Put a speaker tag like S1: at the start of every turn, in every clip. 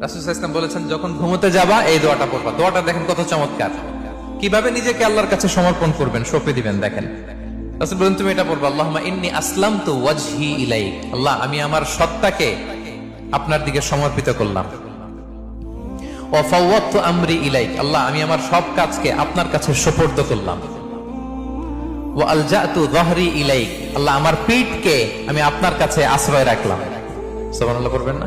S1: রাসুল ইসলাম বলেছেন, যখন ঘুমোতে যাবা, এই দোয়াটা পড়বা। দোয়াটা দেখেন কত চমৎকার। কীভাবে নিজেকে আল্লাহর কাছে সমর্পণ করবেন দিবেন, দেখেন। রাসুল বলেন, তুমি এটা পড়বা, আল্লাহুম্মা ইন্নী আসলাম তো ওয়াজহি ইলাইক। আল্লাহ, আমি আমার সত্তাকে আপনার দিকে সমর্পিত করলাম। আমরি ইলাইক। আল্লাহ, আমি আমার সব কাজকে আপনার কাছে সুপর্দ করলাম। ওয়া আলজাতু যহরি ইলাইক। আল্লাহ, আমার পিঠকে আমি আপনার কাছে আশ্রয় রাখলাম। সুবহানাল্লাহ, পড়বেন না?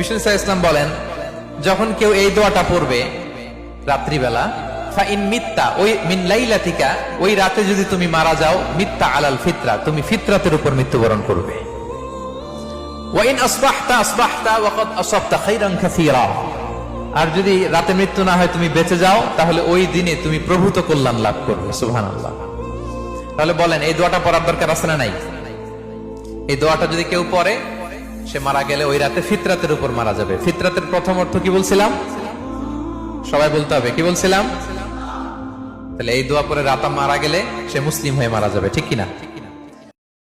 S1: ইসলাম বলেন, যখন কেউ এই দোয়াটা পড়বে রাত্রিবেলা আর যদি রাতে মৃত্যু না হয় তুমি বেঁচে যাও, তাহলে ওই দিনে তুমি প্রভূত কল্যাণ লাভ করবে, সুবহানাল্লাহ। তাহলে বলেন, এই দোয়াটা পড়ার দরকার আছে না নাই? এই দোয়াটা যদি কেউ পড়ে সে মারা গেলে ওই রাতে ফিতরাতের উপর মারা যাবে। ফিতরাতের প্রথম অর্থ কি বলছিলাম? সবাই বলতে হবে, কি বলছিলাম? তাহলে এই দোয়া পরে রাতা মারা গেলে সে মুসলিম হয়ে মারা যাবে, ঠিক কিনা?